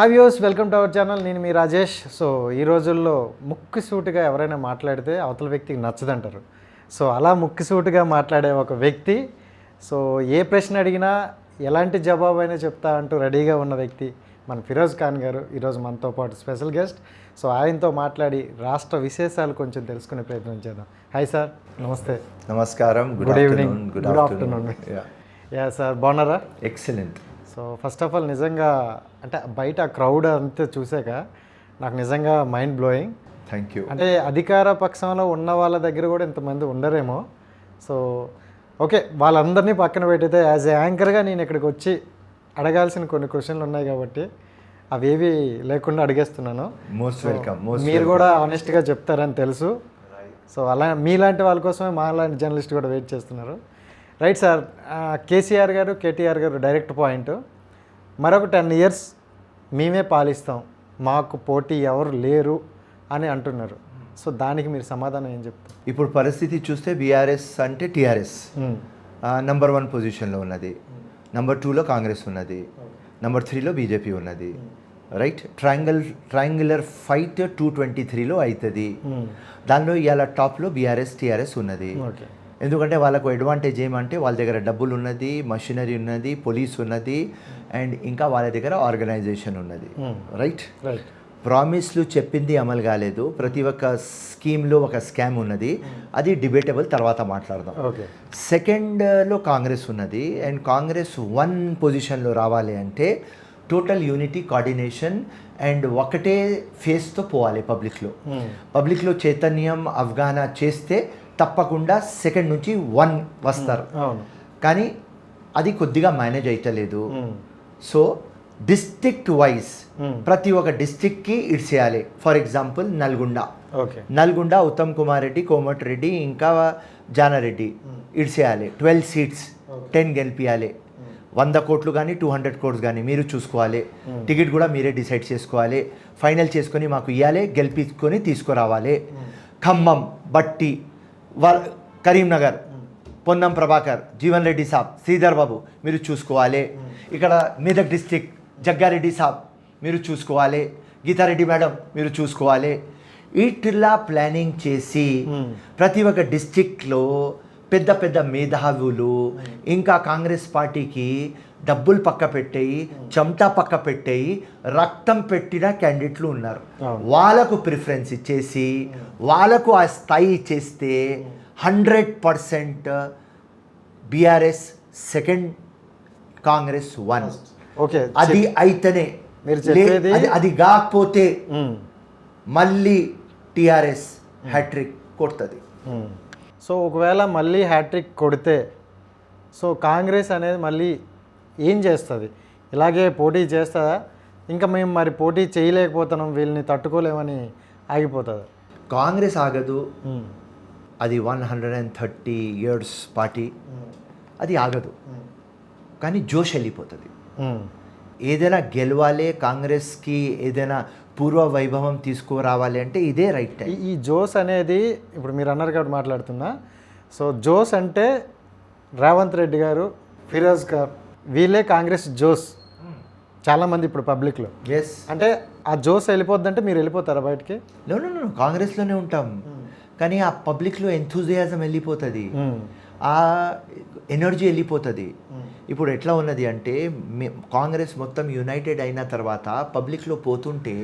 Hi views welcome to our channel నేను మీ Rajesh. So ఈ రోజుల్లో ముక్కుసూటిగా ఎవరైనా మాట్లాడితే అవతల వ్యక్తికి నచ్చదంటారు. సో అలా ముక్కుసూటిగా మాట్లాడే ఒక వ్యక్తి సో ఏ ప్రశ్న అడిగినా ఎలాంటి జవాబు అయినా చెప్తా అంటూ రెడీగా ఉన్న వ్యక్తి మన ఫిరోజ్ ఖాన్ గారు. ఈరోజు మనతో పాటు స్పెషల్ గెస్ట్. సో ఆయనతో మాట్లాడి రాష్ట్ర విశేషాలు కొంచెం తెలుసుకునే ప్రయత్నం చేద్దాం. హాయ్ సార్ నమస్తే. నమస్కారం. Good evening good afternoon yeah sir బాగున్నారా? Excellent so first of all నిజంగా అంటే బయట క్రౌడ్ అంతా చూసాక నాకు నిజంగా మైండ్ బ్లోయింగ్ థ్యాంక్ యూ అంటే అధికార పక్షంలో ఉన్న వాళ్ళ దగ్గర కూడా ఇంతమంది ఉండరేమో. సో ఓకే వాళ్ళందరినీ పక్కన పెట్టితే యాజ్ ఏ యాంకర్గా నేను ఇక్కడికి వచ్చి అడగాల్సిన కొన్ని క్వశ్చన్లు ఉన్నాయి కాబట్టి అవేవి లేకుండా అడిగేస్తున్నాను. మోస్ట్ వెల్కమ్ మీరు కూడా ఆనెస్ట్గా చెప్తారని తెలుసు. సో అలా మీలాంటి వాళ్ళ కోసమే మా లాంటి జర్నలిస్ట్ కూడా వెయిట్ చేస్తున్నారు. రైట్ సార్ కేసీఆర్ గారు కేటీఆర్ గారు డైరెక్ట్ పాయింట్. మరొక టెన్ ఇయర్స్ మేమే పాలిస్తాం. మాకు పోటీ ఎవరు లేరు అని అంటున్నారు. సో దానికి మీరు సమాధానం ఏం చెప్తారు? ఇప్పుడు పరిస్థితి చూస్తే బీఆర్ఎస్ అంటే టీఆర్ఎస్. నంబర్ వన్ పొజిషన్లో ఉన్నది. నంబర్ టూలో కాంగ్రెస్ ఉన్నది. నంబర్ త్రీలో బీజేపీ ఉన్నది. Right triangle triangular fight two twenty త్రీలో అవుతుంది. దానిలో ఇవాళ టాప్లో బీఆర్ఎస్ టీఆర్ఎస్ ఉన్నది. ఓకే ఎందుకంటే వాళ్ళకు అడ్వాంటేజ్ ఏమంటే వాళ్ళ దగ్గర డబ్బులు ఉన్నది మషినరీ ఉన్నది పోలీస్ ఉన్నది అండ్ ఇంకా వాళ్ళ దగ్గర ఆర్గనైజేషన్ ఉన్నది. రైట్ రైట్ ప్రామిస్లు చెప్పింది అమలు కాలేదు. ప్రతి ఒక్క స్కీమ్లో ఒక స్కామ్ ఉన్నది. అది డిబేటబుల్ తర్వాత మాట్లాడదాం. ఓకే సెకండ్లో కాంగ్రెస్ ఉన్నది. అండ్ కాంగ్రెస్ వన్ పొజిషన్లో రావాలి అంటే టోటల్ యూనిటీ కోఆర్డినేషన్ అండ్ ఒకటే ఫేస్తో పోవాలి పబ్లిక్లో. పబ్లిక్లో చైతన్యం అవగాహన చేస్తే తప్పకుండా సెకండ్ నుంచి వన్ వస్తారు. కానీ అది కొద్దిగా మేనేజ్ అవుతలేదు మ్మ్. So district wise. ప్రతి ఒక్క డిస్ట్రిక్ట్కి ఇడ్చేయాలి for example Nalgonda. Okay. Nalgonda Uttam Kumar Reddy Komatireddy ఇంకా జానారెడ్డి. ఇడ్చేయాలి ట్వెల్వ్ సీట్స్ టెన్ గెలిపియాలి. వంద కోట్లు కానీ టూ హండ్రెడ్ కోట్స్ కానీ మీరు చూసుకోవాలి. టికెట్ కూడా మీరే డిసైడ్ చేసుకోవాలి. ఫైనల్ చేసుకొని మాకు ఇవ్వాలి గెలిపించుకొని తీసుకురావాలి. ఖమ్మం బట్టి కరీంనగర్ పొన్నం ప్రభాకర్ జీవన్ రెడ్డి సాబ్ శ్రీధర్ బాబు మీరు చూసుకోవాలి. ఇక్కడ మెదక్ డిస్టిక్ జగ్గారెడ్డి సాబ్ మీరు చూసుకోవాలి. గీతారెడ్డి మేడం మీరు చూసుకోవాలి. ఇట్లా ప్లానింగ్ చేసి ప్రతి ఒక్క డిస్టిక్లో పెద్ద పెద్ద మేధావులు ఇంకా కాంగ్రెస్ పార్టీకి డబ్బులు పక్క పెట్టేయి చెమటా పక్క పెట్టేయి రక్తం పెట్టిన క్యాండిడేట్లు ఉన్నారు. వాళ్ళకు ప్రిఫరెన్స్ ఇచ్చేసి వాళ్ళకు ఆ స్థాయి ఇచ్చేస్తే hundred percent BRS second Congress one okay అది అయితేనే అది- కాకపోతే. మళ్ళీ టిఆర్ఎస్ హ్యాట్రిక్ కొడుతుంది. సో ఒకవేళ మళ్ళీ హ్యాట్రిక్ కొడితే సో కాంగ్రెస్ అనేది మళ్ళీ ఏం చేస్తుంది? ఇలాగే పోటీ చేస్తుందా? ఇంకా మేము మరి పోటీ చేయలేకపోతున్నాం వీళ్ళని తట్టుకోలేమని ఆగిపోతుంది. కాంగ్రెస్ ఆగదు. అది one hundred and thirty years party. అది ఆగదు. కానీ జోష్ వెళ్ళిపోతుంది. ఏదైనా గెలవాలి కాంగ్రెస్కి ఏదైనా పూర్వ వైభవం తీసుకురావాలి అంటే ఇదే రైట్ టైం ఈ జోస్ అనేది ఇప్పుడు మీరు అన్నారు కాబట్టి మాట్లాడుతున్నా. సో జోస్ అంటే రేవంత్ రెడ్డి గారు ఫిరోజ్ గారు వీళ్ళే కాంగ్రెస్ జోస్. చాలామంది ఇప్పుడు పబ్లిక్లో. ఎస్ అంటే ఆ జోస్ వెళ్ళిపోద్దంటే మీరు వెళ్ళిపోతారా బయటికి? నో కాంగ్రెస్లోనే ఉంటాం. కానీ ఆ పబ్లిక్లో ఎంతూజియాజం వెళ్ళిపోతుంది. ఆ ఎనర్జీ వెళ్ళిపోతుంది. ఇప్పుడు ఎట్లా ఉన్నది అంటే మే- కాంగ్రెస్ మొత్తం యునైటెడ్ అయిన తర్వాత పబ్లిక్లో పోతుంటే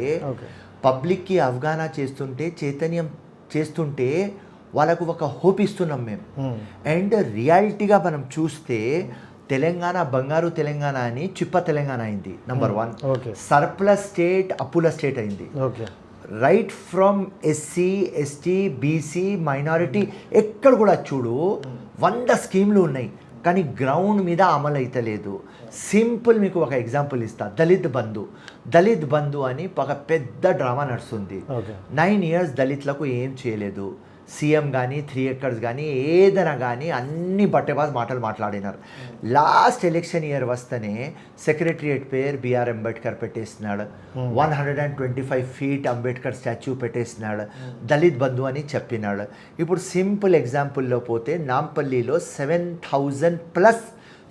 పబ్లిక్కి అవగాహన చేస్తుంటే చైతన్యం చేస్తుంటే వాళ్ళకు ఒక హోప్ ఇస్తున్నాం మేము అండ్ రియాలిటీగా మనం చూస్తే తెలంగాణ బంగారు తెలంగాణ అని చిప్ప తెలంగాణ అయింది నంబర్ వన్ సర్ప్లస్ స్టేట్ అప్పుల స్టేట్ అయింది. Right from SC ST BC minority ఎక్కడ కూడా చూడు వంద స్కీమ్లు ఉన్నాయి. కానీ గ్రౌండ్ మీద అమలు అయితలేదు సింపుల్ మీకు ఒక ఎగ్జాంపుల్ ఇస్తా. దళిత్ బంధు. దళిత్ బంధు అని ఒక పెద్ద డ్రామా నడుస్తుంది. ఓకే. నైన్ ఇయర్స్ దళితులకు ఏం చేయలేదు. సీఎం కానీ త్రీ ఎక్కర్స్ కానీ ఏదైనా కానీ అన్ని బట్టెబాజ్ మాటలు మాట్లాడినారు. లాస్ట్ ఎలక్షన్ ఇయర్ వస్తేనే సెక్రటరియట్ పేరు BR Ambedkar పెట్టేసినాడు. One hundred and twenty five feet Ambedkar statue పెట్టేసినాడు. Dalit Bandhu అని చెప్పినాడు. ఇప్పుడు సింపుల్ ఎగ్జాంపుల్లో పోతే నాంపల్లిలో seven thousand plus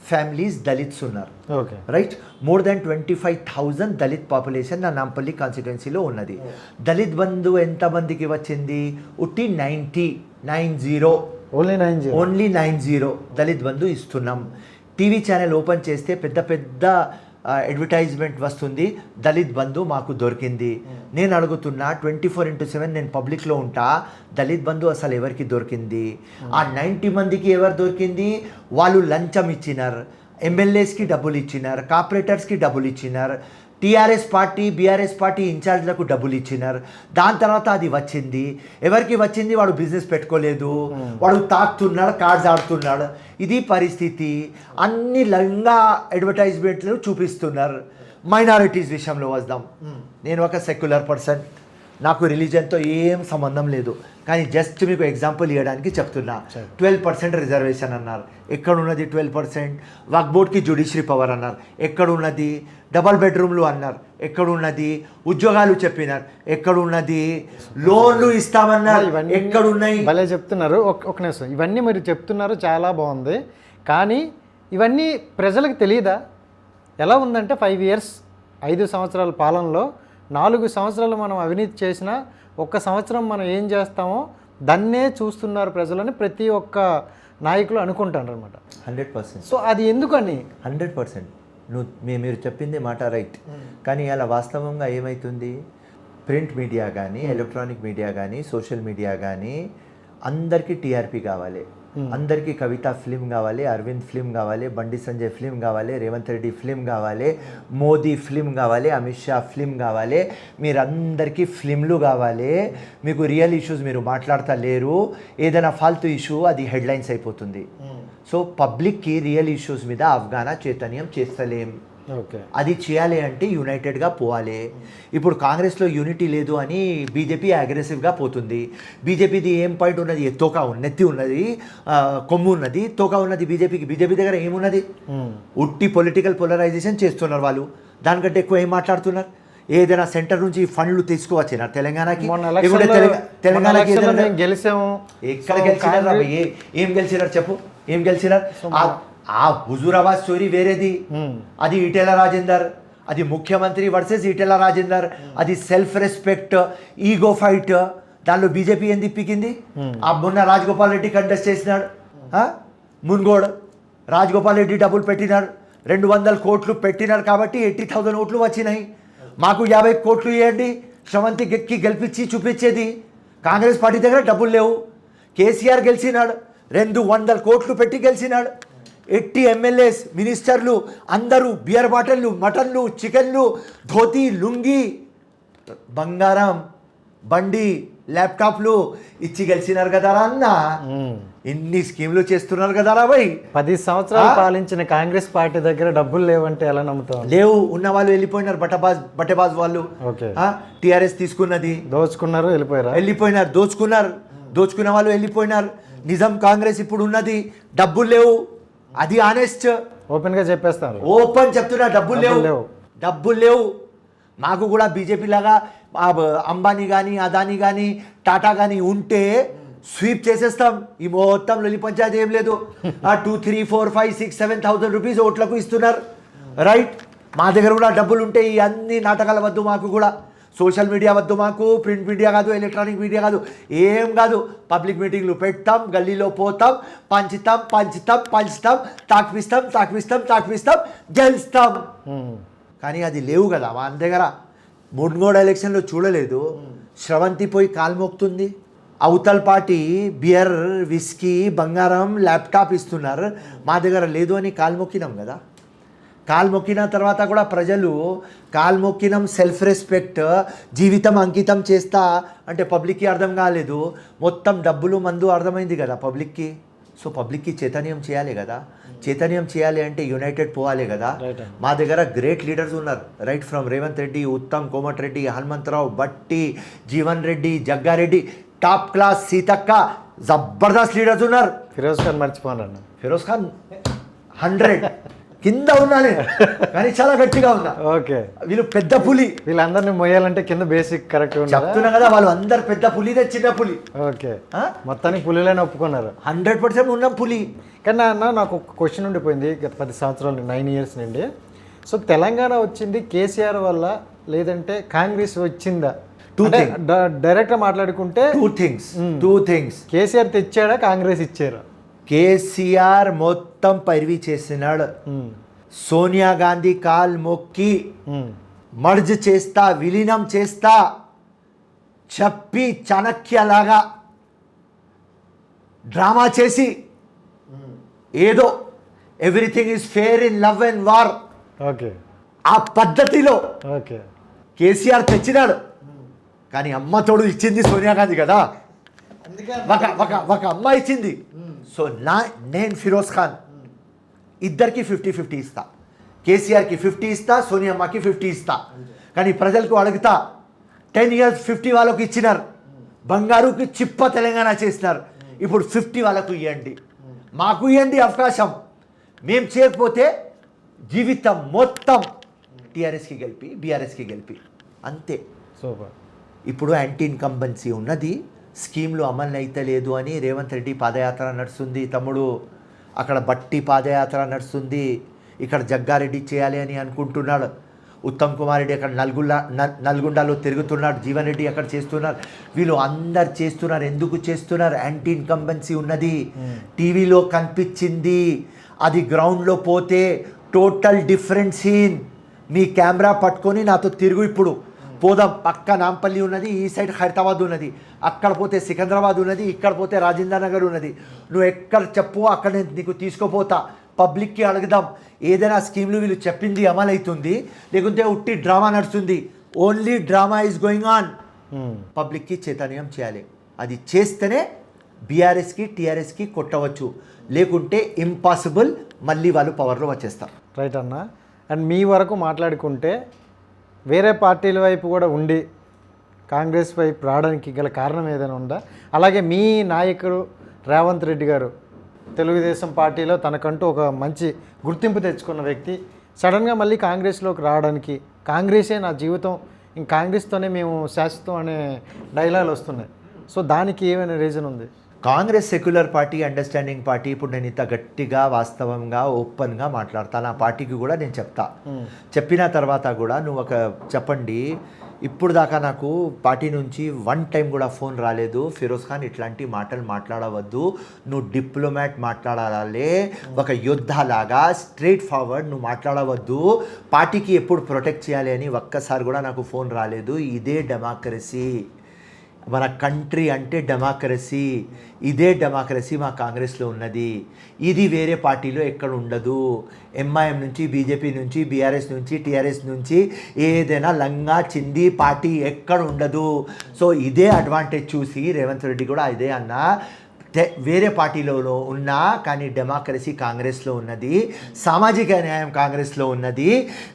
families Dalits ఉన్నారు okay right more than twenty five thousand Dalit population నా నాంపల్లి కాన్స్టిట్యున్సీలో ఉన్నది దళిత్ బంధు ఎంతమందికి వచ్చింది? ఉట్టి ninety nine zero. Only nine zero. Only nine zero Dalit Bandhu ఇస్తున్నాం. టీవీ ఛానల్ ఓపెన్ చేస్తే పెద్ద పెద్ద అడ్వర్టైజ్మెంట్ వస్తుంది. దళిత్ బంధు మాకు దొరికింది. నేను అడుగుతున్నా ట్వంటీ ఫోర్ ఇంటూ సెవెన్ నేను పబ్లిక్లో ఉంటా. దళిత్ బంధు అసలు ఎవరికి దొరికింది? ఆ నైంటీ మందికి ఎవరు దొరికింది? వాళ్ళు లంచం ఇచ్చినారు. ఎమ్మెల్యేస్కి డబ్బులు ఇచ్చినారు. కార్పొరేటర్స్కి డబ్బులు ఇచ్చినారు. టీఆర్ఎస్ పార్టీ బీఆర్ఎస్ పార్టీ ఇన్ఛార్జ్లకు డబ్బులు ఇచ్చినారు. దాని తర్వాత అది వచ్చింది. ఎవరికి వచ్చింది? వాడు బిజినెస్ పెట్టుకోలేదు. వాడు తాకుతున్నాడు కార్డ్స్ ఆడుతున్నాడు. ఇది పరిస్థితి. అన్ని లంగా అడ్వర్టైజ్మెంట్లు చూపిస్తున్నారు. మైనారిటీస్ విషయంలో వద్దాం. నేను ఒక సెక్యులర్ పర్సన్. నాకు రిలీజన్తో ఏం సంబంధం లేదు. కానీ జస్ట్ మీకు ఎగ్జాంపుల్ ఇవ్వడానికి చెప్తున్నా. ట్వెల్వ్ పర్సెంట్ రిజర్వేషన్ అన్నారు. ఎక్కడ ఉన్నది ట్వెల్వ్ పర్సెంట్? వక్ బోర్డ్కి జ్యుడిషియరీ పవర్ అన్నారు. ఎక్కడ ఉన్నది డబల్ బెడ్రూమ్లు అన్నారు. ఎక్కడ ఉన్నది ఉద్యోగాలు చెప్పినారు. ఎక్కడ ఉన్నది లోన్లు ఇస్తామన్నారు. ఎక్కడ ఉన్నాయి భలే చెప్తున్నారు. ఒక నిమిషం. ఇవన్నీ మీరు చెప్తున్నారు చాలా బాగుంది. కానీ ఇవన్నీ ప్రజలకు తెలియదా ఎలా ఉందంటే ఫైవ్ ఇయర్స్ ఐదు సంవత్సరాల పాలనలో నాలుగు సంవత్సరాలు మనం అవినీతి చేసినా ఒక్క సంవత్సరం మనం ఏం చేస్తామో దాన్నే చూస్తున్నారు ప్రజలని ప్రతి ఒక్క నాయకులు అనుకుంటారు అనమాట హండ్రెడ్ పర్సెంట్. సో అది ఎందుకని? Hundred percent. నువ్వు మీరు చెప్పింది మాట రైట్. కానీ అలా వాస్తవంగా ఏమవుతుంది ప్రింట్ మీడియా కానీ ఎలక్ట్రానిక్ మీడియా కానీ సోషల్ మీడియా కానీ అందరికీ టీఆర్పీ కావాలి. అందరికీ కవిత ఫిలిం కావాలి అరవింద్ ఫిలిం కావాలి బండి సంజయ్ ఫిలిం కావాలి రేవంత్ రెడ్డి ఫిలిం కావాలి మోదీ ఫిలిం కావాలి అమిత్ షా ఫిలిం కావాలి మీరందరికీ ఫిలింలు కావాలి. మీకు రియల్ ఇష్యూస్ మీరు మాట్లాడతా లేరు ఏదైనా ఫాల్తూ ఇష్యూ అది హెడ్లైన్స్ అయిపోతుంది. సో పబ్లిక్కి రియల్ ఇష్యూస్ మీద అవగాహన చైతన్యం చేస్తలేం. అది చేయాలి అంటే యునైటెడ్గా పోవాలి. ఇప్పుడు కాంగ్రెస్లో యూనిటీ లేదు అని బీజేపీ అగ్రెసివ్గా పోతుంది. బీజేపీది ఏం పాయింట్ ఉన్నది? తోక నెత్తి ఉన్నది. కొమ్ము ఉన్నది. తోక ఉన్నది బీజేపీకి. బీజేపీ దగ్గర ఏమున్నది? ఉట్టి పొలిటికల్ పోలరైజేషన్ చేస్తున్నారు వాళ్ళు. దానికంటే ఎక్కువ ఏం మాట్లాడుతున్నారు? ఏదైనా సెంటర్ నుంచి ఫండ్లు తీసుకువచ్చినారు తెలంగాణకి? తెలంగాణకి గెలిచాము. ఎక్కడ గెలిచినారు ఏం గెలిచినారు చెప్పు? ఏం గెలిచినారు? ఆ- హుజూరాబాద్ స్టోరీ వేరేది. అది ఈటెల రాజేందర్ అది ముఖ్యమంత్రి వర్సెస్ ఈటెల రాజేందర్ అది సెల్ఫ్ రెస్పెక్ట్ ఈగో ఫైట్ దానిలో బీజేపీ ఏం తిప్పికింది? ఆ మొన్న రాజగోపాల్ రెడ్డి కంటెస్ట్ చేసినాడు? మున్గోడ్ రాజగోపాల్ రెడ్డి డబ్బులు పెట్టినాడు. రెండు వందల కోట్లు పెట్టినారు కాబట్టి ఎయిటీ థౌజండ్ ఓట్లు వచ్చినాయి. మాకు యాభై కోట్లు ఇవ్వండి. శ్రవంతి గెక్కి గెలిపించి చూపించేది. కాంగ్రెస్ పార్టీ దగ్గర డబ్బులు లేవు. కేసీఆర్ గెలిచినాడు. రెండు వందల కోట్లు పెట్టి గెలిచినాడు. ఎట్టి ఎమ్మెల్యేస్ మినిస్టర్లు అందరూ బియర్ బాటిల్లు మటన్లు చికెన్లు ధోతి లుంగి బంగారం బండి ల్యాప్టాప్లు ఇచ్చి గెలిచినారు కదారా అన్న. ఇన్ని స్కీమ్లు చేస్తున్నారు కదారా భయ్ పది సంవత్సరాలు పాలించిన కాంగ్రెస్ పార్టీ దగ్గర డబ్బులు లేవంటే ఎలా నమ్ముతాం లేవు. ఉన్న వాళ్ళు వెళ్ళిపోయినారు బట్టబాజ్ బట్టబాజ్ వాళ్ళు. టీఆర్ఎస్ తీసుకున్నది. దోచుకున్నారు వెళ్ళిపోయారా? వెళ్ళిపోయినారు దోచుకున్నారు. దోచుకున్న వాళ్ళు వెళ్ళిపోయినారు. నిజం కాంగ్రెస్ ఇప్పుడు ఉన్నది. డబ్బులు లేవు. అది ఆనెస్ట్ ఓపెన్గా చెప్పేస్తారు. ఓపెన్ చెప్తున్నా డబ్బులు లేవు. డబ్బులు లేవు. మాకు కూడా బీజేపీ లాగా అంబానీ కానీ అదానీ కానీ టాటా కానీ ఉంటే స్వీప్ చేసేస్తాం. ఈ మొత్తం లొలి పంచాయతీ ఏం లేదు. ఆ two three four five six seven thousand rupees ఓట్లకు ఇస్తున్నారు. రైట్ మా దగ్గర కూడా డబ్బులు ఉంటే ఈ అన్ని నాటకాల వద్దు మాకు కూడా. సోషల్ మీడియా వద్దు మాకు ప్రింట్ మీడియా కాదు ఎలక్ట్రానిక్ మీడియా కాదు ఏం కాదు. పబ్లిక్ మీటింగ్లు పెడతాం గల్లీలో పోతాం పంచుతాం పంచుతాం పంచుతాం తాకిపిస్తాం తాకిపిస్తాం తాకిపిస్తాం గెలుస్తాం. కానీ అది లేవు కదా మా దగ్గర మున్గోడ ఎలక్షన్లో చూడలేదు. శ్రవంతి పోయి కాల్మోక్తుంది అవతల పార్టీ బియర్ విస్కీ బంగారం ల్యాప్టాప్ ఇస్తున్నారు. మా దగ్గర లేదు అని కాలు మొక్కినాం కదా. కాలు మొక్కిన తర్వాత కూడా ప్రజలు కాలు మొక్కినం సెల్ఫ్ రెస్పెక్ట్ జీవితం అంకితం చేస్తా అంటే పబ్లిక్కి అర్థం కాలేదు. మొత్తం డబ్బులు మందు అర్థమైంది కదా పబ్లిక్కి. సో పబ్లిక్కి చైతన్యం చేయాలి కదా. చైతన్యం చేయాలి అంటే యునైటెడ్ పోవాలి కదా. మా దగ్గర గ్రేట్ లీడర్స్ ఉన్నారు. Right from Revanth Reddy Uttam Komat Reddy Hanumantha Rao Bhatti Jeevan Reddy Jagga Reddy top class Seethakka Jabardasth leaders ఉన్నారు. ఫిరోజ్ ఖాన్ మర్చిపోనన్నా ఫిరోజ్ ఖాన్ హండ్రెడ్ కింద ఉన్నా నేను కానీ చాలా గట్టిగా ఉన్నా. ఓకే. వీళ్ళు పెద్ద పులి. వీళ్ళందరినీ మొయ్యాలంటే కింద బేసిక్ కరెక్ట్ చెప్తున్నా కదా వాళ్ళు అందరు పెద్ద పులి ఇదే చిన్న పులి. ఓకే. మొత్తానికి పులిలేని ఒప్పుకున్నారు. హండ్రెడ్ పర్సెంట్ ఉన్న పులి. కానీ అన్న నాకు ఒక క్వశ్చన్ ఉండిపోయింది గత పది సంవత్సరాలు నైన్ ఇయర్స్ నుండి. సో తెలంగాణ వచ్చింది కేసీఆర్ వల్ల లేదంటే కాంగ్రెస్ వచ్చిందా? Two అంటే డ- డైరెక్ట్గా మాట్లాడుకుంటే two things two things KCR తెచ్చాడా Congress ఇచ్చారా? కేసీఆర్ మొత్తం పైరవి చేసినాడు. సోనియా గాంధీ కాల్ మొక్కి మర్జ్ చేస్తా విలీనం చేస్తా చెప్పి చాణక్యలాగా డ్రామా చేసి ఏదో everything is fair in love and war. Okay. ఆ పద్ధతిలో ఓకే. కేసీఆర్ తెచ్చినాడు. కానీ అమ్మ తోడు ఇచ్చింది సోనియా గాంధీ కదా. ఒక ఒక ఒక అమ్మ ఇచ్చింది. సో నా నేను ఫిరోజ్ ఖాన్. ఇద్దరికి ఫిఫ్టీ ఫిఫ్టీ ఇస్తా. కేసీఆర్కి ఫిఫ్టీ ఇస్తా సోనియమ్మకి ఫిఫ్టీ ఇస్తా. కానీ ప్రజలకు అడుగుతా టెన్ ఇయర్స్ ఫిఫ్టీ వాళ్ళకు ఇచ్చినారు. బంగారుకి చిప్ప తెలంగాణ చేసినారు. ఇప్పుడు ఫిఫ్టీ వాళ్ళకు ఇవ్వండి మాకు ఇవ్వండి అవకాశం. మేము చేయకపోతే జీవితం మొత్తం టీఆర్ఎస్కి గెలిపి బీఆర్ఎస్కి గెలిపి. అంతే. సూపర్. ఇప్పుడు యాంటీ ఇన్కంబెన్సీ ఉన్నది. స్కీమ్లు అమలు అయితే లేదు అని రేవంత్ రెడ్డి పాదయాత్ర నడుస్తుంది. తమ్ముడు అక్కడ బట్టి పాదయాత్ర నడుస్తుంది. ఇక్కడ జగ్గారెడ్డి చేయాలి అని అనుకుంటున్నాడు. ఉత్తమ్ కుమార్ రెడ్డి అక్కడ నల్గొండ నల్- నల్గొండలో తిరుగుతున్నాడు. జీవన్ రెడ్డి అక్కడ చేస్తున్నారు. వీళ్ళు అందరు చేస్తున్నారు. ఎందుకు చేస్తున్నారు? యాంటీ ఇన్కంబెన్సీ ఉన్నది. టీవీలో కనిపించింది. అది గ్రౌండ్లో పోతే టోటల్ డిఫరెంట్ సీన్. మీ కెమెరా పట్టుకొని నాతో తిరుగు ఇప్పుడు. పోదాం పక్క నాంపల్లి ఉన్నది ఈ సైడ్ హైదరాబాద్ ఉన్నది. అక్కడ పోతే సికింద్రాబాద్ ఉన్నది ఇక్కడ పోతే రాజేంద్ర నగర్ ఉన్నది. నువ్వు ఎక్కడ చెప్పు అక్కడ నేను నీకు తీసుకుపోతా. పబ్లిక్కి అడుగుదాం. ఏదైనా స్కీమ్లు వీళ్ళు చెప్పింది అమలవుతుంది లేకుంటే ఉట్టి డ్రామా నడుస్తుంది. Only drama is going on పబ్లిక్కి చైతన్యం చేయాలి. అది చేస్తేనే బీఆర్ఎస్కి టీఆర్ఎస్కి కొట్టవచ్చు. లేకుంటే ఇంపాసిబుల్ మళ్ళీ వాళ్ళు పవర్లో వచ్చేస్తారు. రైట్ అన్న. అండ్ మీ వరకు మాట్లాడుకుంటే వేరే పార్టీల వైపు కూడా ఉండి కాంగ్రెస్ వైపు రావడానికి గల కారణం ఏదైనా ఉందా? అలాగే మీ నాయకుడు రేవంత్ రెడ్డి గారు తెలుగుదేశం పార్టీలో తనకంటూ ఒక మంచి గుర్తింపు తెచ్చుకున్న వ్యక్తి. సడన్గా మళ్ళీ కాంగ్రెస్లోకి రావడానికి కాంగ్రెసే నా జీవితం ఇంక కాంగ్రెస్తోనే మేము శాశ్వతం అనే డైలాగులు వస్తున్నాయి. సో దానికి ఏమైనా రీజన్ ఉంది? Congress secular party understanding party ఇప్పుడు నేను ఇంత గట్టిగా వాస్తవంగా ఓపెన్గా మాట్లాడతాను. ఆ పార్టీకి కూడా నేను చెప్తా. చెప్పిన తర్వాత కూడా నువ్వు ఒక చెప్పండి. ఇప్పుడు దాకా నాకు పార్టీ నుంచి వన్ టైం కూడా ఫోన్ రాలేదు. ఫిరోజ్ ఖాన్ ఇట్లాంటి మాటలు మాట్లాడవద్దు. నువ్వు డిప్లొమాట్ మాట్లాడాలి. ఒక యుద్ధలాగా స్ట్రైట్ ఫార్వర్డ్ నువ్వు మాట్లాడవద్దు. పార్టీకి ఎప్పుడు ప్రొటెక్ట్ చేయాలి అని ఒక్కసారి కూడా నాకు ఫోన్ రాలేదు. ఇదే డెమోక్రసీ. మన కంట్రీ అంటే డెమోక్రసీ. ఇదే డెమోక్రసీ మా కాంగ్రెస్లో ఉన్నది. ఇది వేరే పార్టీలో ఎక్కడ ఉండదు. ఎంఐఎం నుంచి బీజేపీ నుంచి బీఆర్ఎస్ నుంచి టీఆర్ఎస్ నుంచి ఏదైనా లంగా చింది పార్టీ ఎక్కడ ఉండదు. సో ఇదే అడ్వాంటేజ్ చూసి రేవంత్ రెడ్డి కూడా ఇదే అన్న వేరే పార్టీలలో ఉన్నా కానీ డెమోక్రసీ కాంగ్రెస్లో ఉన్నది సామాజిక న్యాయం కాంగ్రెస్లో ఉన్నది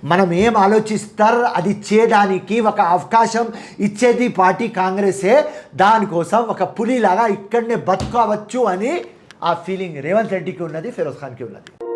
మనం ఏం ఆలోచిస్తారు అది చేయడానికి ఒక అవకాశం ఇచ్చేది పార్టీ కాంగ్రెసే దానికోసం ఒక పులిలాగా ఇక్కడనే బతుకోవచ్చు అని ఆ ఫీలింగ్ రేవంత్ రెడ్డికి ఉన్నది ఫిరోజ్ ఖాన్కి ఉన్నది.